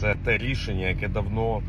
Це те рішення, яке давно,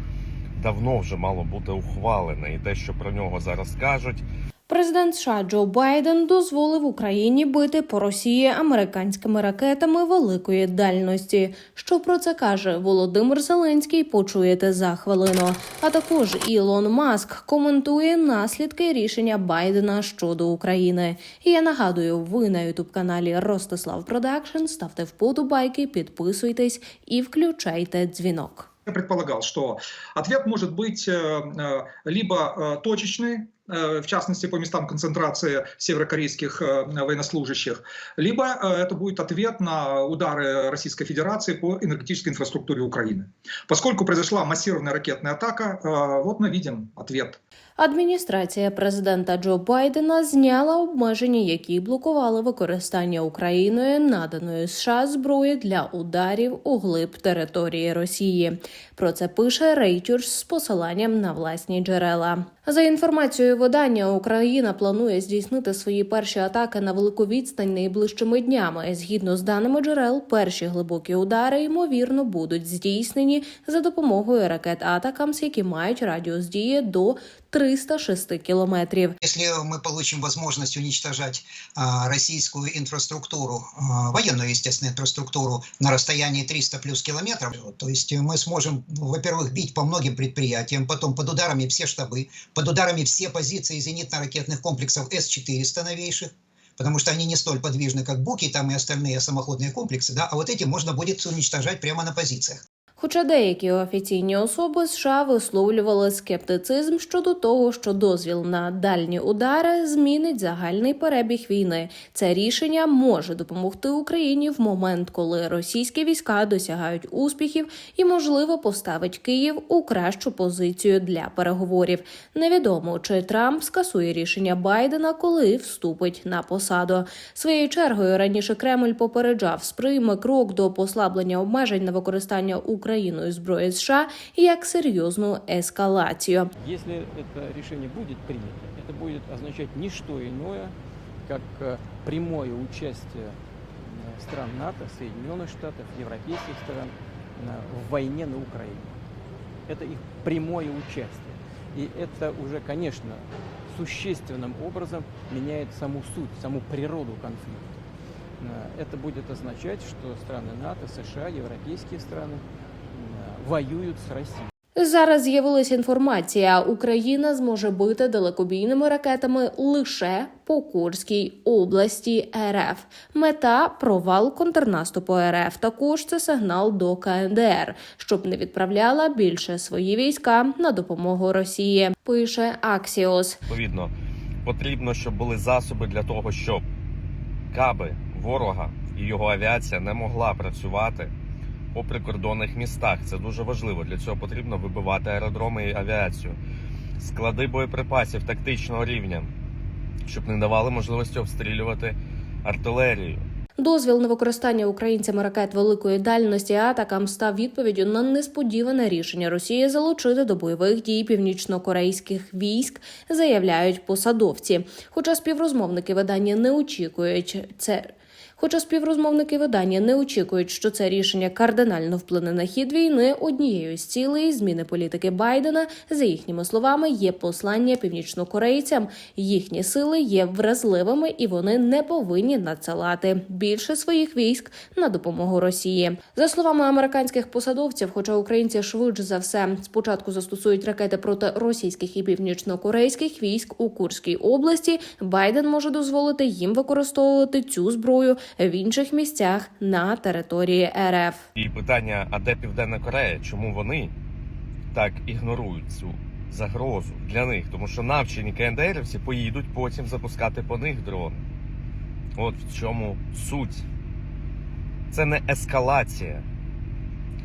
давно вже мало бути ухвалене, і те, що про нього зараз кажуть, Президент США Джо Байден дозволив Україні бити по Росії американськими ракетами великої дальності. Що про це каже Володимир Зеленський? Почуєте за хвилину. А також Ілон Маск коментує наслідки рішення Байдена щодо України. І я нагадую, ви на ютуб каналі Ростислав Продакшн. Ставте вподобайки, підписуйтесь і включайте дзвінок. Я предполагал, что ответ может быть э, э, либо э, точечный, э, в частности по местам концентрации северокорейских э, военнослужащих, либо э, это будет ответ на удары Российской Федерации по энергетической инфраструктуре Украины. Поскольку произошла массированная ракетная атака, э, вот мы видим ответ. Адміністрація президента Джо Байдена зняла обмеження, які блокували використання Україною наданої США зброї для ударів у глиб території Росії. Про це пише Reuters з посиланням на власні джерела. За інформацією видання, Україна планує здійснити свої перші атаки на велику відстань найближчими днями. Згідно з даними джерел, перші глибокі удари ймовірно будуть здійснені за допомогою ракет Атакамс, які мають радіус дії до 306 кілометрів. Если мы получим возможность уничтожать а, российскую инфраструктуру, а, военную, естественно, инфраструктуру на расстоянии 300 плюс километров, то есть мы сможем, во-первых, бить по многим предприятиям, потом под ударами все штабы, под ударами все позиции зенитно-ракетных комплексов С-400 новейших, потому что они не столь подвижны, как Буки там и остальные самоходные комплексы, да, а вот эти можно будет уничтожать прямо на позициях. Хоча деякі офіційні особи США висловлювали скептицизм щодо того, що дозвіл на дальні удари змінить загальний перебіг війни. Це рішення може допомогти Україні в момент, коли російські війська досягають успіхів і, можливо, поставить Київ у кращу позицію для переговорів. Невідомо чи Трамп скасує рішення Байдена, коли вступить на посаду. Своєю чергою раніше Кремль попереджав сприйме крок до послаблення обмежень на використання Україною зброї США як серйозну ескалацію. Если это решение будет принято, это будет означать не что иное, как э, прямое участие э, стран НАТО, Соединенных Штатов, европейских стран э, в войне на Украине. Это их прямое участие. И это уже, конечно, существенным образом меняет саму суть, саму природу конфликта. Э, Это будет означать, что страны НАТО, США, европейские страны э, воюют с Россией. Зараз з'явилася інформація, Україна зможе бити далекобійними ракетами лише по Курській області РФ. Мета провал контрнаступу РФ. Також це сигнал до КНДР, щоб не відправляла більше свої війська на допомогу Росії. Пише Аксіос. відповідно потрібно, щоб були засоби для того, щоб каби ворога і його авіація не могла працювати по прикордонних містах. Це дуже важливо. Для цього потрібно вибивати аеродроми і авіацію, склади боєприпасів тактичного рівня, щоб не давали можливості обстрілювати артилерію. Дозвіл на використання українцями ракет великої дальності атакам став відповіддю на несподіване рішення Росії залучити до бойових дій північно-корейських військ, заявляють посадовці. Хоча співрозмовники видання не очікують це. Хоча співрозмовники видання не очікують, що це рішення кардинально вплине на хід війни, однією з цілей зміни політики Байдена, за їхніми словами, є послання північнокорейцям. Їхні сили є вразливими і вони не повинні надсилати більше своїх військ на допомогу Росії. За словами американських посадовців, хоча українці швидше за все спочатку застосують ракети проти російських і північнокорейських військ у Курській області, Байден може дозволити їм використовувати цю зброю в інших місцях на території РФ. І питання: а де Південна Корея? Чому вони так ігнорують цю загрозу для них? Тому що навчені КНДРівці поїдуть потім запускати по них дрони. От в чому суть. Це не ескалація,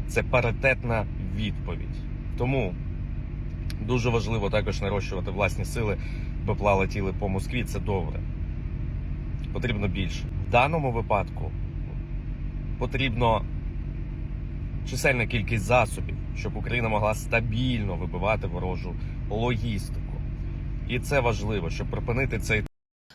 це паритетна відповідь. Тому дуже важливо також нарощувати власні сили, БПЛА летіли по Москві. Це добре. Потрібно більше. Даному випадку потрібно чисельна кількість засобів, щоб Україна могла стабільно вибивати ворожу логістику. І це важливо, щоб припинити цей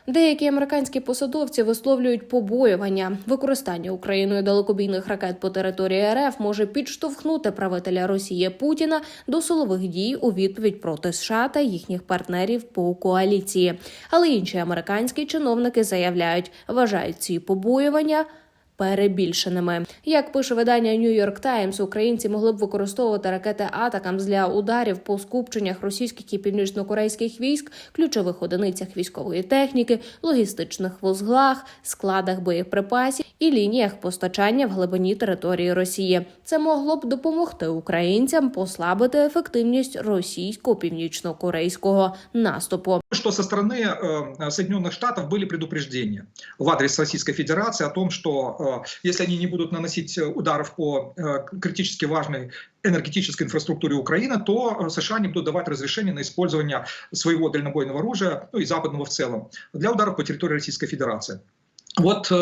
Деякі американські посадовці висловлюють побоювання. Використання Україною далекобійних ракет по території РФ може підштовхнути правителя Росії Путіна до силових дій у відповідь проти США та їхніх партнерів по коаліції. Але інші американські чиновники заявляють, вважають ці побоювання Перебільшеними, як пише видання New York Times, українці могли б використовувати ракети Атакамс для ударів по скупченнях російських і північнокорейських військ, ключових одиницях військової техніки, логістичних вузлах, складах боєприпасів і лініях постачання в глибині території Росії. Це могло б допомогти українцям послабити ефективність російсько північно-корейського наступу. что со стороны э, Соединенных Штатов были предупреждения в адрес Российской Федерации о том, что э, если они не будут наносить э, ударов по э, критически важной энергетической инфраструктуре Украины, то США не будут давать разрешение на использование своего дальнобойного оружия, ну и западного в целом, для ударов по территории Российской Федерации. Вот э,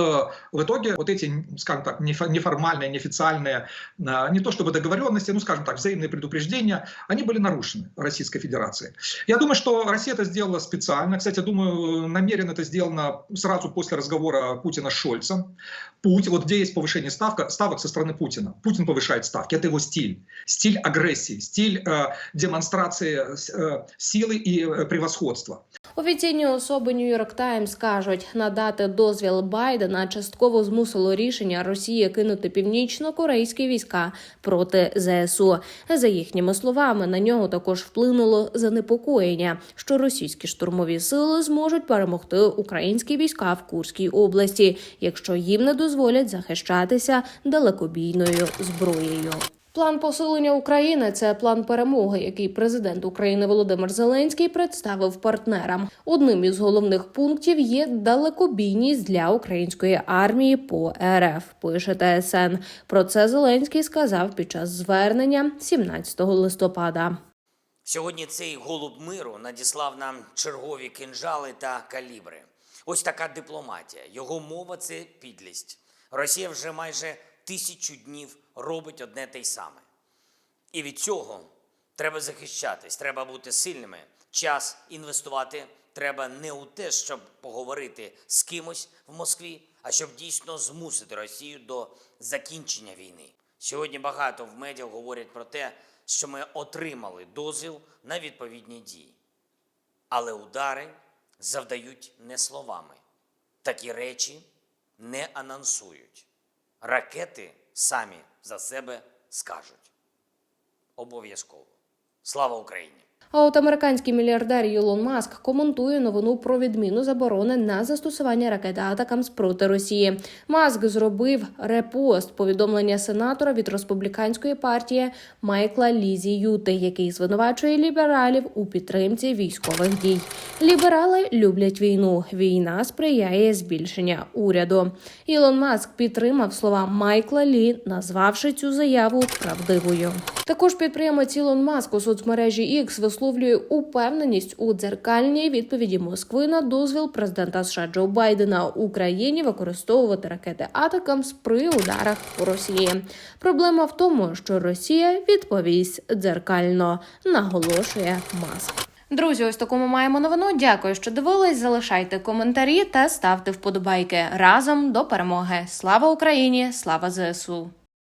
в итоге вот эти, скажем так, нефо- неформальные, неофициальные, э, не то чтобы договоренности, ну, скажем так, взаимные предупреждения, они были нарушены Российской Федерацией. Я думаю, что Россия это сделала специально. Кстати, думаю, намеренно это сделано сразу после разговора Путина с Шольцем. Путь, вот где есть повышение ставка, ставок со стороны Путина. Путин повышает ставки, это его стиль. Стиль агрессии, стиль э, демонстрации э, силы и э, превосходства. Офіційні особи New York Times кажуть, надати дозвіл Байдена частково змусило рішення Росії кинути північно-корейські війська проти ЗСУ. За їхніми словами, на нього також вплинуло занепокоєння, що російські штурмові сили зможуть перемогти українські війська в Курській області, якщо їм не дозволять захищатися далекобійною зброєю. План посилення України це план перемоги, який президент України Володимир Зеленський представив партнерам. Одним із головних пунктів є далекобійність для української армії по РФ. Пише ТСН. Про це Зеленський сказав під час звернення 17 листопада. Сьогодні цей голуб миру надіслав нам чергові кинжали та калібри. Ось така дипломатія. Його мова це підлість. Росія вже майже тисячу днів робить одне те й саме. І від цього треба захищатись, треба бути сильними. Час інвестувати треба не у те, щоб поговорити з кимось в Москві, а щоб дійсно змусити Росію до закінчення війни. Сьогодні багато в медіа говорять про те, що ми отримали дозвіл на відповідні дії. Але удари завдають не словами. Такі речі не анонсують. Ракети самі за себе скажуть. Обов'язково. Слава Україні! А от американський мільярдер Ілон Маск коментує новину про відміну заборони на застосування ракет Атакамс проти Росії. Маск зробив репост повідомлення сенатора від республіканської партії Майкла Лізі Юти, який звинувачує лібералів у підтримці військових дій. Ліберали люблять війну. Війна сприяє збільшення уряду. Ілон Маск підтримав слова Майкла Лі, назвавши цю заяву правдивою. Також підприємець Ілон Маск у соцмережі X висловлює упевненість у дзеркальній відповіді Москви на дозвіл президента США Джо Байдена Україні використовувати ракети Атакамс при ударах по Росії. Проблема в тому, що Росія відповість дзеркально, наголошує Маск. Друзі, ось таку ми маємо новину. Дякую, що дивились. Залишайте коментарі та ставте вподобайки разом до перемоги. Слава Україні! Слава ЗСУ!